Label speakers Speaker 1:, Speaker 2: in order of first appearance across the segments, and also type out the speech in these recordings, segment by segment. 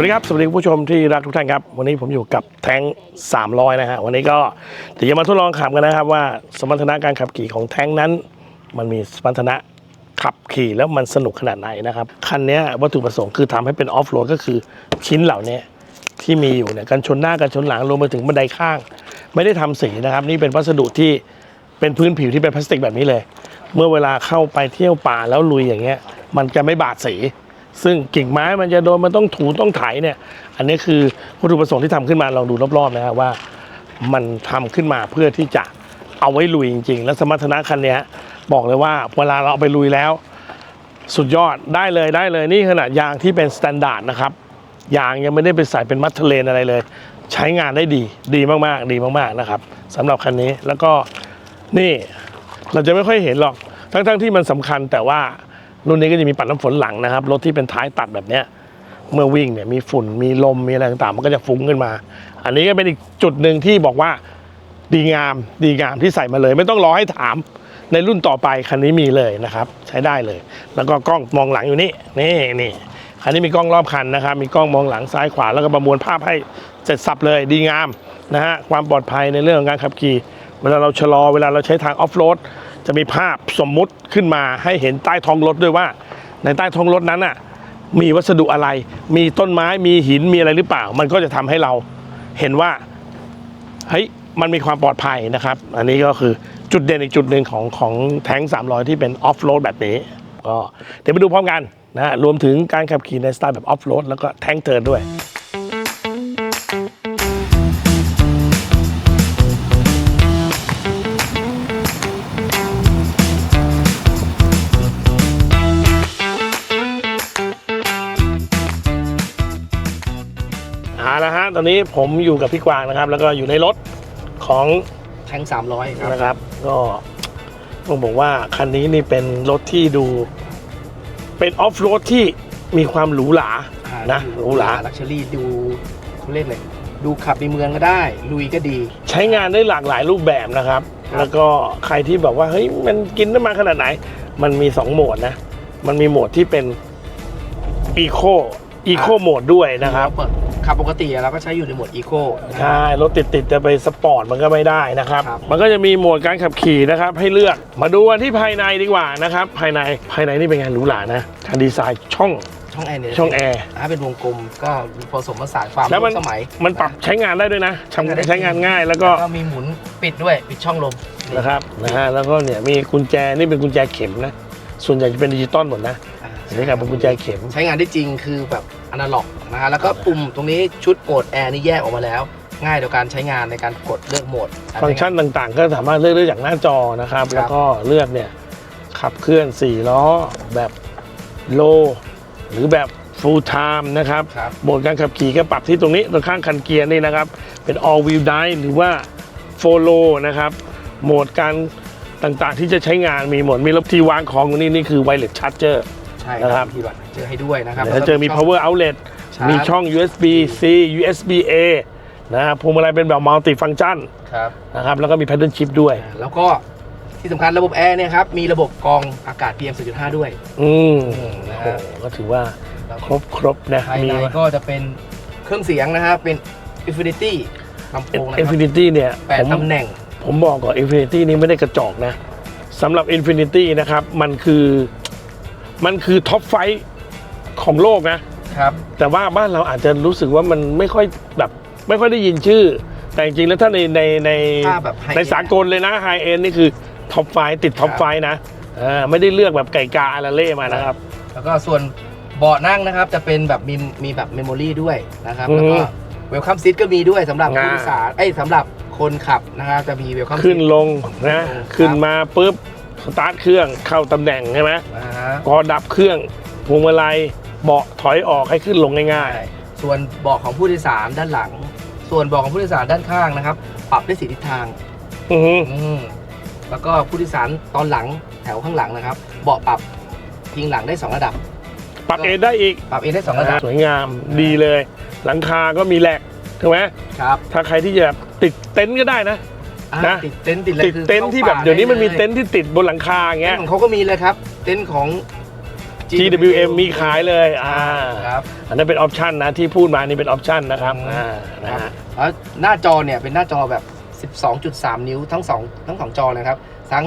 Speaker 1: วัสดีครับ สวัสดีผู้ชมที่รักทุกท่านครับ วันนี้ผมอยู่กับแท้ง300 นะฮะ วันนี้ก็เดี๋ยวจะมาทดลองขับกันนะครับว่าสมรรถนะการขับขี่ของแท้งนั้น มันมีสมรรถนะขับขี่แล้วมันสนุกขนาดไหนนะครับ คันนี้วัตถุประสงค์คือทำให้เป็นออฟโรดก็คือชิ้นเหล่านี้ที่มีอยู่เนี่ยกันชนหน้ากันชนหลังรวมไปถึงบันไดข้าง ไม่ได้ทำสีนะครับ นี่เป็นวัสดุที่เป็นพื้นผิวที่เป็นพลาสติกแบบนี้เลย เมื่อเวลาเข้าไปเที่ยวป่าแล้วลุยอย่างเงี้ย มันจะไม่บาดสี ซึ่งกิ่งไม้มันจะโดนมันต้องถูต้องไถเนี่ย อันนี้คือวัตถุประสงค์ที่ทำขึ้นมาลองดูรอบๆนะครับว่า มันทำขึ้นมาเพื่อที่จะเอาไว้ลุยจริง ๆ แล้วสมรรถนะคันนี้บอกเลยว่าเวลาเราเอาไปลุยแล้ว สุดยอดได้เลยได้เลยนี่ขนาดยางที่เป็นสแตนดาร์ดนะครับยางยังไม่ได้ไปใส่เป็นมัทเทเลนอะไรเลย ใช้งานได้ดีดีมากๆ ดีมากๆนะครับสำหรับคันนี้แล้วก็นี่เราจะไม่ค่อยเห็นหรอกทั้งๆที่มันสำคัญแต่ว่า รุ่นนี้ก็จะมีปัดน้ำฝนหลังนะครับ รถที่เป็นท้ายตัดแบบเนี้ยเมื่อวิ่งเนี่ยมีฝุ่นมีลมมีอะไรต่างๆ มันก็จะฟุ้งขึ้นมา อันนี้ก็เป็นอีกจุดหนึ่งที่บอกว่าดีงามดีงามที่ใส่มาเลย ไม่ต้องรอให้ถามในรุ่นต่อไปคันนี้มีเลยนะครับ ใช้ได้เลย แล้วก็กล้องมองหลังอยู่นี่นี่นี่คันนี้มีกล้องรอบคันนะครับ มีกล้องมองหลังซ้ายขวาแล้วก็ประมวลภาพให้เสร็จสับเลยดีงามนะฮะความปลอดภัยในเรื่องของการขับขี่ เวลาเราชะลอเวลาเราใช้ทางออฟโรด จะมีภาพสมมุติขึ้นมาให้เห็นใต้ท้องรถด้วยว่า ในใต้ท้องรถนั้นน่ะมีวัสดุอะไร มีต้นไม้มีหินมีอะไรหรือเปล่า มันก็จะทำให้เราเห็นว่าเฮ้ยมันมีความปลอดภัยนะครับ อันนี้ก็คือจุดเด่นอีกจุดหนึ่งของของแท้ง300 ที่เป็นออฟโรดแบบนี้ก็เดี๋ยวไปดูพร้อมกันนะฮะรวมถึงการขับขี่ในสไตล์แบบออฟโรดแล้วก็แท้งเทิร์นด้วย อาละฮะตอนนี้ผมอยู่กับพี่กวางนะครับ แล้วก็อยู่ในรถของ
Speaker 2: แทงสามร้อยครับ
Speaker 1: นะครับ ก็ต้องบอกว่าคันนี้นี่เป็นรถที่ดู เป็นออฟโรดที่มีความหรูหรานะหรูหรา
Speaker 2: ลักชัวรี่ดูเขาเรียกเลยดูขับในเมืองก็ได้ ลุยก็ดี
Speaker 1: ใช้งานได้หลากหลายรูปแบบนะครับ
Speaker 2: ครับ
Speaker 1: แล้วก็ใครที่บอกว่าเฮ้ยมันกินน้ำมันขนาดไหน มันมี 2 โหมดนะ มันมีโหมดที่เป็นอีโคอีโคโหมดด้วยนะครับ
Speaker 2: เปิด ขับปกติเราก็ใช้อยู่ในโหมดอีโค
Speaker 1: ใช่รถติดๆจะไปสปอร์ตมันก็ไม่ได้นะครับ
Speaker 2: ครับ
Speaker 1: มันก็จะมีโหมดการขับขี่นะครับให้เลือกมาดูกันที่ภายในดีกว่านะครับ ภายในภายในนี่เป็นไงานหรูหรานะการดีไซน์ช่อง
Speaker 2: ช่องแอร์เนี่ย
Speaker 1: ช่องแอร์
Speaker 2: ถ้าเป็นวงกลมก็ผสมผสานความ
Speaker 1: แล้วมัน
Speaker 2: ร่วมสมัย
Speaker 1: มันปรับใช้งานได้ด้วยนะใช้
Speaker 2: ใช้งานได้
Speaker 1: ใช้งานง่ายแล้วก็
Speaker 2: ก็มีหมุนปิดด้วยปิดช่องลม
Speaker 1: นะครับนะฮะแล้วก็เนี่ยมีกุญแจนี่เป็นกุญแจเข็มนะ ส่วนใหญ่จะเป็นดิจิตอลหมดนะ
Speaker 2: อ่า
Speaker 1: อันนี้ครับเป็นกุญแจเข็ม
Speaker 2: ใช้งานได้จริงคือแบบอนาล็อกนะฮะแล้วก็ปุ่มตรงนี้ชุดโหมดแอร์นี่แยกออกมาแล้ว ง่ายต่อการใช้งานในการกดเลือกโหมด
Speaker 1: ฟังก์ชันต่างๆ ก็สามารถเลือกได้จากหน้าจอนะครับ
Speaker 2: ครับ
Speaker 1: แล้วก็เลือกเนี่ยขับเคลื่อน 4 ล้อแบบโลหรือแบบ full time นะครับ
Speaker 2: ครับ
Speaker 1: โหมดการขับขี่ก็ปรับที่ตรงนี้ตรงข้างคันเกียร์นี่นะครับ เป็น all wheel drive หรือว่า follow นะครับโหมดการต่างๆ ที่จะใช้งานมีโหมดมีระบบที่วางของตรงนี้นี่คือ wireless charger
Speaker 2: ใช่
Speaker 1: นะครับ
Speaker 2: ที่บัตรเจอให้ด้วยนะครับ
Speaker 1: เดี๋ยวจะเจอมี power outlet
Speaker 2: ชาร์จ
Speaker 1: มีช่อง USB C USB A นะครับพวงมาลัยเป็นแบบ multi function
Speaker 2: ครับ
Speaker 1: นะครับแล้วก็มี paddle shift ด้วย
Speaker 2: อ่าแล้วก็ที่สำคัญระบบแอร์เนี่ยครับมีระบบกรองอากาศ PM 2.5 ด้วย
Speaker 1: อืม
Speaker 2: อืมนะ
Speaker 1: โอ้
Speaker 2: ฮะ
Speaker 1: โหก็ถือว่าครบครบนะ
Speaker 2: ภาย
Speaker 1: มี
Speaker 2: ในก็จะเป็นเครื่องเสียงนะครับเป็น Infinity ลำโพงนะค
Speaker 1: อิน
Speaker 2: รับ
Speaker 1: ฟินิตี้เนี่ย
Speaker 2: แปด
Speaker 1: ผม
Speaker 2: ตำแหน่ง
Speaker 1: ผมบอกก่อน Infinity นี่ไม่ได้กระจอกนะสำหรับ Infinity นะครับ มันคือ มันคือท็อปไฟของโลกนะ
Speaker 2: ครับ
Speaker 1: แต่ว่าบ้านเราอาจจะรู้สึกว่ามันไม่ค่อยแบบไม่ค่อยได้ยินชื่อ แต่จริงๆแล้วถ้าในในใน
Speaker 2: ถ้าแบบ high
Speaker 1: ใน
Speaker 2: end
Speaker 1: สากลเลยนะไฮเอ็นนี่คือท็อปไฟติดท็อป
Speaker 2: ครับ
Speaker 1: ไฟนะอ่าไม่ได้เลือกแบบไก่กาอาราเล่มานะครับ
Speaker 2: แล้วก็ส่วนเบาะนั่งนะครับ จะเป็นแบบมีมีแบบเมมโมรีด้วยนะครับ
Speaker 1: อืม
Speaker 2: แล้วก็เวลคัมซิ t ก็มีด้วยสำหรับ
Speaker 1: อ่า
Speaker 2: ผู้โดยสารเอ้ยสำหรับคนขับนะครับจะมีเวลคัมซิ
Speaker 1: ขึ้นลงนะ
Speaker 2: ครับ
Speaker 1: ขึ้นมาปุ๊บ สตาร์ทเครื่องเข้าตำแหน่งใช่ไหม
Speaker 2: นะฮะ
Speaker 1: พอดับเครื่องพวงมาลัยเบาะถอยออกให้ขึ้นลงง่าย
Speaker 2: ใช่ส่วนเบาะของผู้โดยสารด้านหลัง ส่วนเบาะของผู้โดยสารด้านข้างนะครับ ปรับได้สีทิศทาง
Speaker 1: ๆอือหือ
Speaker 2: อืมแล้วก็ผู้โดยสารตอนหลังแถวข้างหลังนะครับ เบาะปรับพิงหลังได้2ระดับ
Speaker 1: ปรับเอนได้อีก
Speaker 2: ปรับเองได้2ระดับ
Speaker 1: สวยงามดีเลย หลังคาก็มีแหลกถูกไหม
Speaker 2: ครับ
Speaker 1: ถ้าใครที่จะติดเต็นท์ก็ได้นะ
Speaker 2: อ่า
Speaker 1: นะ
Speaker 2: ติดเต็นท์ติดอะไร
Speaker 1: ติด
Speaker 2: คือ
Speaker 1: เต็นท์ที่แบบ
Speaker 2: ข้าป่า
Speaker 1: เดี๋ยวนี้มันมี
Speaker 2: ได้ล
Speaker 1: เต็นท์ที่ติดบนหลังคาอย่าง
Speaker 2: เต็
Speaker 1: เงี้
Speaker 2: น
Speaker 1: ย
Speaker 2: ท์ของเขาก็มีเลยครับ เต็นท์ของ
Speaker 1: GWM มีขายเลยอ่า
Speaker 2: ครับ
Speaker 1: อันนั้นเป็นออปชันนะที่พูดมานี่เป็นออปชันนะครับ
Speaker 2: อืม
Speaker 1: อ่านะ
Speaker 2: ครับ
Speaker 1: ฮะ
Speaker 2: แล้วหน้าจอเนี่ยเป็นหน้าจอแบบ 12.3 นิ้วทั้งสองทั้งสองจอเลยครับ ทั้ง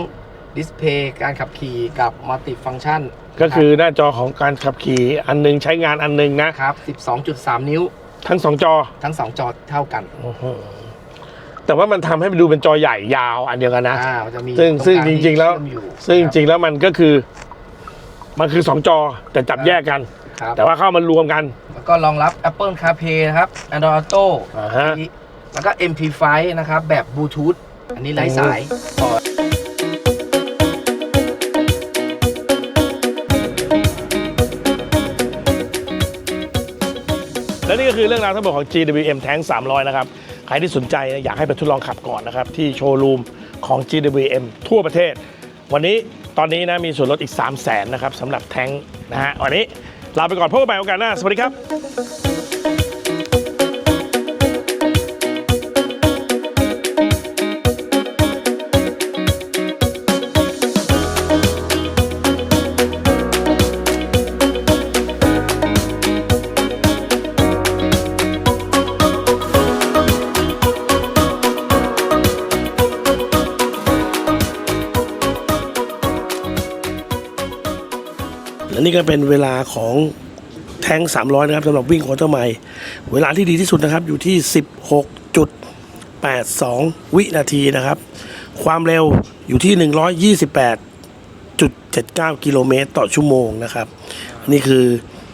Speaker 2: ดิสเพย์การขับขี่กับมัลติฟัง c t ชัน
Speaker 1: ก็คือหน้าจอของการขับขี่อันหนึงใช้งานอันหนึงนะ
Speaker 2: ครับ 12.3 นิ้ว
Speaker 1: ทั้งสองจอ
Speaker 2: ทั้งสองจอเท่ากัน
Speaker 1: อื้อหือ แต่ว่ามันทำให้มันดูเป็นจอใหญ่ยาวอันเดียวกันนะ
Speaker 2: อ่ามันจะมี
Speaker 1: ซึ่ง
Speaker 2: ตก
Speaker 1: ซึ่ง
Speaker 2: ลา
Speaker 1: จริง ๆ แล้ว
Speaker 2: ที่เชื่อมอยู่
Speaker 1: ซึ่งจริงๆแล้วมันก็คือ มันคือสองจอแต่จับแยกกัน
Speaker 2: ครับ
Speaker 1: แต่ว่าเข้ามารวมกัน
Speaker 2: แล้วก็รองรับ Apple CarPlay นะครับ Android Auto
Speaker 1: อ่าฮะ
Speaker 2: แล้วก็ MP5 นะครับ แบบบลูทูธอันนี้ไร้สาย
Speaker 1: และนี่ก็คือเรื่องราวทั้งหมดของ GWM Tank 300 นะครับ ใครที่สนใจอยากให้ไปทดลองขับก่อนนะครับ ที่โชว์รูมของ GWM ทั่วประเทศ วันนี้ตอนนี้นะมีส่วนลดอีก 3 0 0แสนนะครับสำหรับแท้งนะฮะวันนี้ลาไปก่อนพบกันใหม่โอกาสหน้า สวัสดีครับ นี่ก็เป็นเวลาของแท้ง300 นะครับสำหรับวิ่งควอเตอร์ไมล์เวลาที่ดีที่สุดนะครับ อยู่ที่ 16.82 วินาทีนะครับ ความเร็วอยู่ที่ 128.79 กิโลเมตรต่อชั่วโมงนะครับ นี่คือ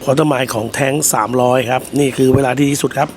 Speaker 1: ควอเตอร์ไมล์ของแท้ง300 ครับ นี่คือเวลาที่ดีที่สุดครับ